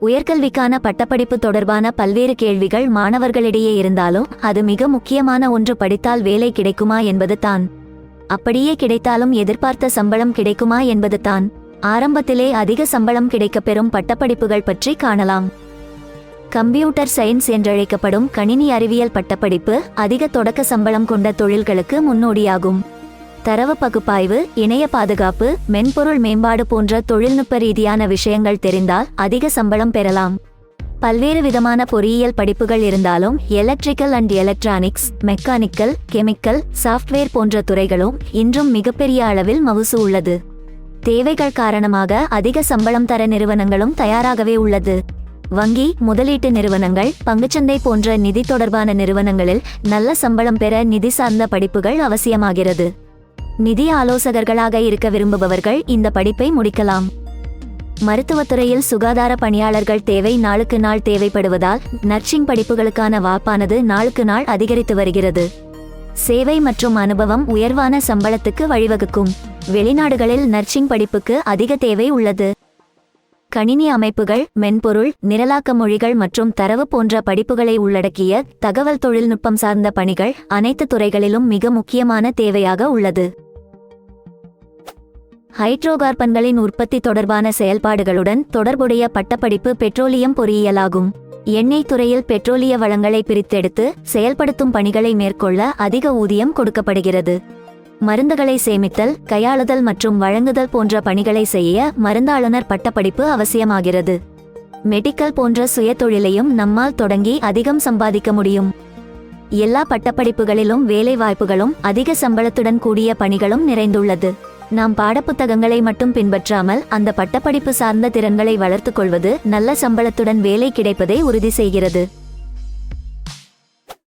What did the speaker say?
உயர்கல்விக்கான பட்டப்படிப்பு தொடர்பான பல்வேறு கேள்விகள் மாணவர்களிடையே இருந்தாலும் அது மிக முக்கியமான ஒன்று. படித்தால் வேலை கிடைக்குமா என்பது தான். அப்படியே கிடைத்தாலும் எதிர்பார்த்த சம்பளம் கிடைக்குமா என்பது தான். ஆரம்பத்திலே அதிக சம்பளம் கிடைக்கப்பெறும் பட்டப்படிப்புகள் பற்றி காணலாம். கம்ப்யூட்டர் சயின்ஸ் என்றழைக்கப்படும் கணினி அறிவியல் பட்டப்படிப்பு அதிக தொடக்க சம்பளம் கொண்ட தொழில்களுக்கு முன்னோடியாகும். தரவு பகுப்பாய்வு இணைய பாதுகாப்பு மென்பொருள் மேம்பாடு போன்ற தொழில்நுட்ப ரீதியான விஷயங்கள் தெரிந்தால் அதிக சம்பளம் பெறலாம். பல்வேறு விதமான பொறியியல் படிப்புகள் இருந்தாலும் electrical and electronics mechanical chemical software போன்ற துறைகளும் இன்றும் மிகப்பெரிய அளவில் மவுசு உள்ளது. தேவைகள் காரணமாக அதிக சம்பளம் தர நிறுவனங்களும் தயாராகவே உள்ளது. வங்கி முதலீட்டு நிறுவனங்கள் பங்குச்சந்தை போன்ற நிதி தொடர்பான நிறுவனங்களில் நல்ல சம்பளம் பெற நிதி சார்ந்த படிப்புகள் அவசியமாகிறது. நிதி ஆலோசகர்களாக இருக்க விரும்புபவர்கள் இந்த படிப்பை முடிக்கலாம். மருத்துவத்துறையில் சுகாதார பணியாளர்கள் தேவை நாளுக்கு நாள் தேவைப்படுவதால் நர்சிங் படிப்புகளுக்கான வாய்ப்பானது நாளுக்கு நாள் அதிகரித்து வருகிறது. சேவை மற்றும் அனுபவம் உயர்வான சம்பளத்துக்கு வழிவகுக்கும். வெளிநாடுகளில் நர்சிங் படிப்புக்கு அதிக தேவை உள்ளது. கணினி அமைப்புகள் மென்பொருள் நிரலாக்க மொழிகள் மற்றும் தரவு போன்ற படிப்புகளை உள்ளடக்கிய தகவல் தொழில்நுட்பம் சார்ந்த பணிகள் அனைத்து துறைகளிலும் மிக முக்கியமான தேவையாக உள்ளது. ஹைட்ரோகார்பன்களின் உற்பத்தி தொடர்பான செயல்பாடுகளுடன் தொடர்புடைய பட்டப்படிப்பு பெட்ரோலியம் பொறியியலாகும். எண்ணெய் துறையில் பெட்ரோலிய வளங்களை பிரித்தெடுத்து செயல்படுத்தும் பணிகளை மேற்கொள்ள அதிக ஊதியம் கொடுக்கப்படுகிறது. மருந்துகளை சேமித்தல் கையாளுதல் மற்றும் வழங்குதல் போன்ற பணிகளை செய்ய மருந்தாளுநர் பட்டப்படிப்பு அவசியமாகிறது. மெடிக்கல் போன்ற சுயதொழிலையும் நம்மால் தொடங்கி அதிகம் சம்பாதிக்க முடியும். எல்லா பட்டப்படிப்புகளிலும் வேலைவாய்ப்புகளும் அதிக சம்பளத்துடன் கூடிய பணிகளும் நிறைந்துள்ளது. நாம் பாடப்புத்தகங்களை மட்டும் பின்பற்றாமல் அந்த பட்டப்படிப்பு சார்ந்த திறன்களை வளர்த்துக் கொள்வது நல்ல சம்பளத்துடன் வேலை கிடைப்பதை உறுதி செய்கிறது.